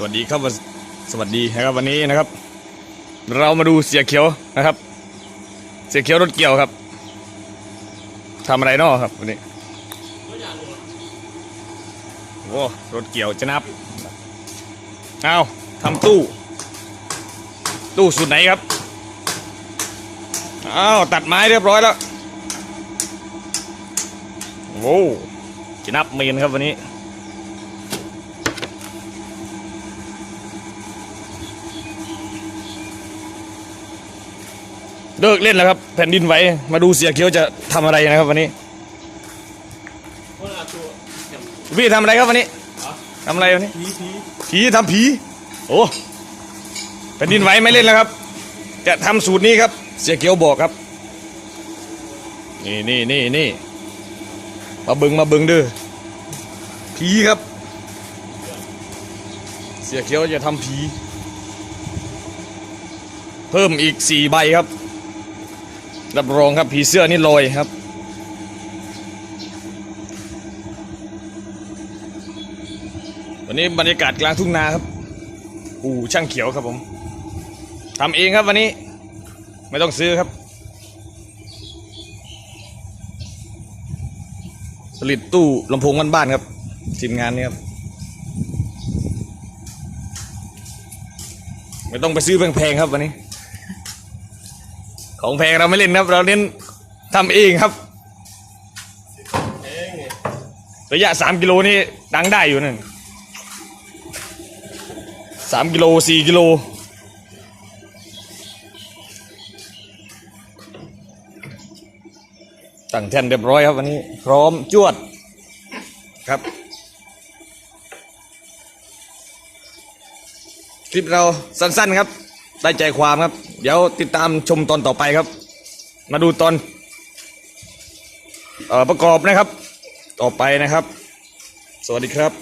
สวัสดีครับวันสวัสดีนะครับวันนี้นะครับ เรามาดูเสียเขียวนะครับ เสียเขียวรถเกี่ยวครับทำอะไรนอครับวันนี้โอ้รถเกี่ยวจะนับเอาทำตู้ ตู้สุดไหนครับอ้าวตัดไม้เรียบร้อยแล้วโว้จะนับเมนครับวันนี้ เลิกเล่นแล้วครับ แผ่นดินไหวมาดูเสียเขียวจะทำอะไรนะครับวันนี้พี่ทำอะไรครับวันนี้ทำอะไรวันนี้ผีผีผีทำผีโอ้แผ่นดินไหวไม่เล่นแล้วครับ จะทำสูตรนี้ครับ เสียเขียวบอกครับ นี่นี่นี่นี่มาบึงมาบึงเด้อผีครับ เสียเขียวจะทำผี เพิ่มอีกสี่ใบครับ รับรองครับผีเสื้อนี่ลอยครับ วันนี้บรรยากาศกลางทุ่งนาครับ อู่ช่างเขียวครับผมทำเองครับวันนี้ ไม่ต้องซื้อครับ ผลิตตู้ลำโพงบ้านๆครับทีมงานนี้ครับ ไม่ต้องไปซื้อแพงๆครับวันนี้ ของแพงเราไม่เล่นครับ เราเน้นทำเองครับ ระยะสามกิโลนี่ดังได้อยู่นั่นสามกิโลสี่กิโลตั้งแท่นเรียบร้อยครับวันนี้ พร้อมจวดครับ คลิปเราสั้นๆครับ ได้ใจความครับ เดี๋ยวติดตามชมตอนต่อไปครับ มาดูตอนออประกอบนะครับ ต่อไปนะครับ สวัสดีครับ